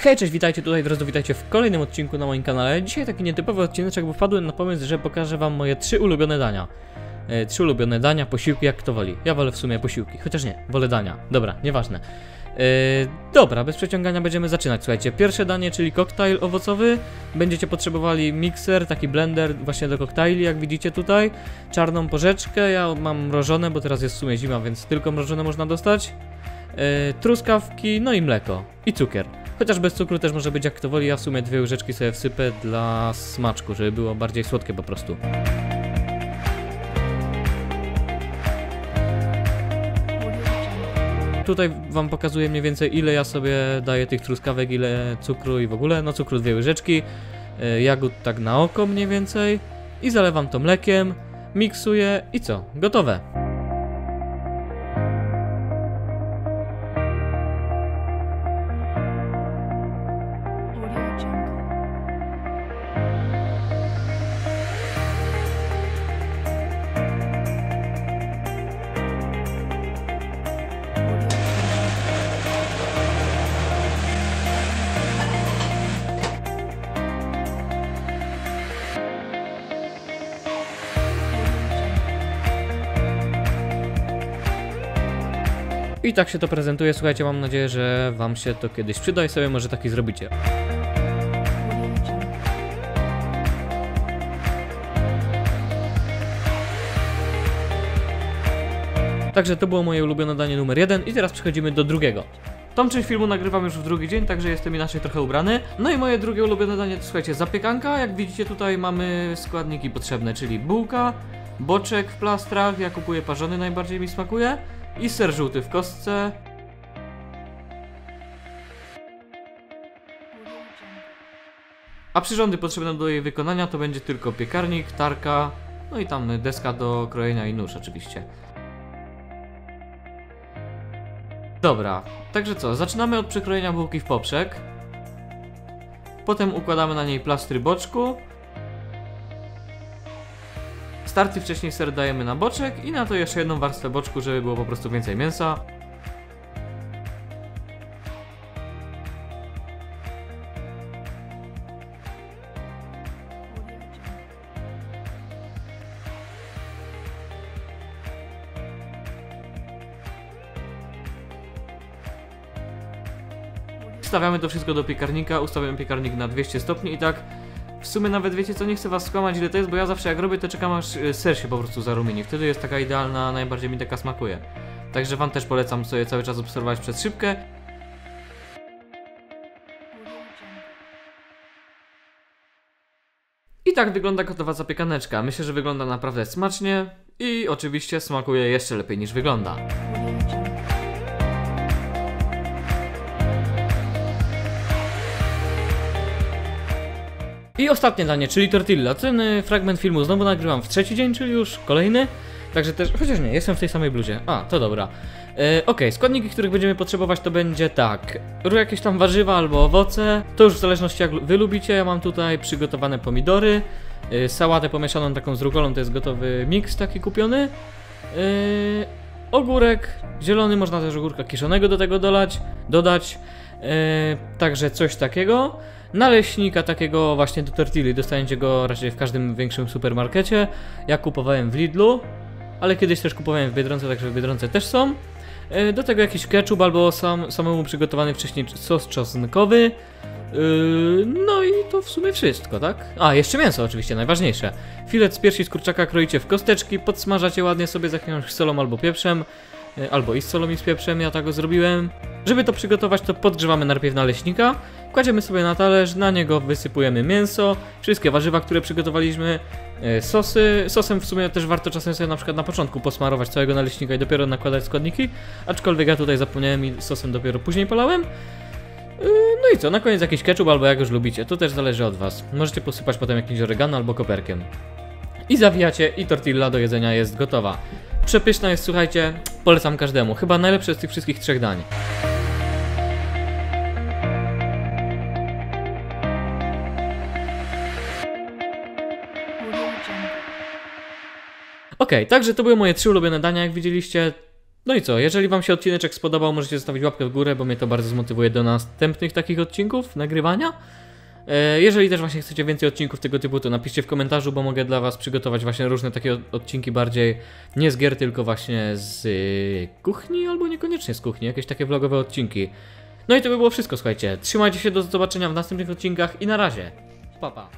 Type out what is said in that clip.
Hej, cześć, witajcie tutaj, drodzy, witajcie w kolejnym odcinku na moim kanale. Dzisiaj taki nietypowy odcinek, bo wpadłem na pomysł, że pokażę wam moje trzy ulubione dania. E, trzy ulubione dania, posiłki, jak kto woli. Ja wolę w sumie posiłki, chociaż nie, wolę dania. Dobra, nieważne. E, dobra, bez przeciągania będziemy zaczynać. Słuchajcie, pierwsze danie, czyli koktajl owocowy. Będziecie potrzebowali mikser, taki blender właśnie do koktajli, jak widzicie tutaj. Czarną porzeczkę, ja mam mrożone, bo teraz jest w sumie zima, więc tylko mrożone można dostać. E, truskawki, no i mleko. I cukier. Chociaż bez cukru też może być jak kto woli, ja w sumie dwie łyżeczki sobie wsypę dla smaczku, żeby było bardziej słodkie po prostu. Tutaj wam pokazuję mniej więcej ile ja sobie daję tych truskawek, ile cukru i w ogóle, no cukru dwie łyżeczki, e, jagód tak na oko mniej więcej i zalewam to mlekiem, miksuję i co, gotowe. I tak się to prezentuje, słuchajcie, mam nadzieję, że wam się to kiedyś przyda i sobie może taki zrobicie. Także to było moje ulubione danie numer jeden i teraz przechodzimy do drugiego. Tą część filmu nagrywam już w drugi dzień, także jestem inaczej trochę ubrany. No i moje drugie ulubione danie to słuchajcie, zapiekanka. Jak widzicie tutaj mamy składniki potrzebne, czyli bułka, boczek w plastrach, ja kupuję parzony, najbardziej mi smakuje, i ser żółty w kostce. A przyrządy potrzebne do jej wykonania to będzie tylko piekarnik, tarka, no i tam deska do krojenia i nóż oczywiście. Dobra, także co, zaczynamy od przykrojenia bułki w poprzek. Potem układamy na niej plastry boczku. Starty wcześniej ser dajemy na boczek i na to jeszcze jedną warstwę boczku, żeby było po prostu więcej mięsa. Wstawiamy to wszystko do piekarnika, ustawiamy piekarnik na 200 stopni i tak w sumie nawet wiecie co, nie chcę was skłamać ile to jest, bo ja zawsze jak robię to czekam aż y, ser się po prostu zarumieni. Wtedy jest taka idealna, najbardziej mi taka smakuje. Także wam też polecam sobie cały czas obserwować przez szybkę. I tak wygląda gotowa zapiekaneczka. Myślę, że wygląda naprawdę smacznie i oczywiście smakuje jeszcze lepiej niż wygląda. I ostatnie danie, czyli tortilla. Ten y, fragment filmu znowu nagrywam w trzeci dzień, czyli już kolejny. Także też, chociaż nie, jestem w tej samej bluzie. A, to dobra. E, Okej, składniki, których będziemy potrzebować to będzie tak. Jakieś tam warzywa albo owoce. To już w zależności jak wy lubicie. Ja mam tutaj przygotowane pomidory. y, sałatę pomieszaną taką z rukolą, to jest gotowy miks taki kupiony. Yy, ogórek zielony, można też ogórka kiszonego do tego dolać, dodać. Yy, także coś takiego. Naleśnika takiego właśnie do tortilli dostaniecie go raczej w każdym większym supermarkecie. Ja kupowałem w Lidlu, ale kiedyś też kupowałem w Biedronce, także w Biedronce też są. Yy, do tego jakiś ketchup albo sam, samemu przygotowany wcześniej sos czosnkowy. Yy, no i to w sumie wszystko, tak? A, jeszcze mięso oczywiście, najważniejsze. Filet z piersi z kurczaka kroicie w kosteczki, podsmażacie ładnie sobie z jakąś solą albo pieprzem. Yy, Albo i z solą i z pieprzem, ja tak go zrobiłem. Żeby to przygotować, to podgrzewamy najpierw naleśnika, kładziemy sobie na talerz, na niego wysypujemy mięso, wszystkie warzywa, które przygotowaliśmy, yy, sosy. Sosem w sumie też warto czasem sobie na przykład na początku posmarować całego naleśnika i dopiero nakładać składniki, aczkolwiek ja tutaj zapomniałem i sosem dopiero później polałem. Yy, No i co, na koniec jakiś ketchup albo jak już lubicie, to też zależy od was. Możecie posypać potem jakimś oregano albo koperkiem. I zawijacie i tortilla do jedzenia jest gotowa. Przepyszna jest, słuchajcie, polecam każdemu. Chyba najlepsze z tych wszystkich trzech dań. Okej, także to były moje trzy ulubione dania, jak widzieliście. No i co, jeżeli wam się odcineczek spodobał, możecie zostawić łapkę w górę, bo mnie to bardzo zmotywuje do następnych takich odcinków, nagrywania. E, Jeżeli też właśnie chcecie więcej odcinków tego typu, to napiszcie w komentarzu, bo mogę dla was przygotować właśnie różne takie od- odcinki bardziej nie z gier, tylko właśnie z y, kuchni, albo niekoniecznie z kuchni, jakieś takie vlogowe odcinki. No i to by było wszystko, słuchajcie. Trzymajcie się, do zobaczenia w następnych odcinkach i na razie. Pa, pa.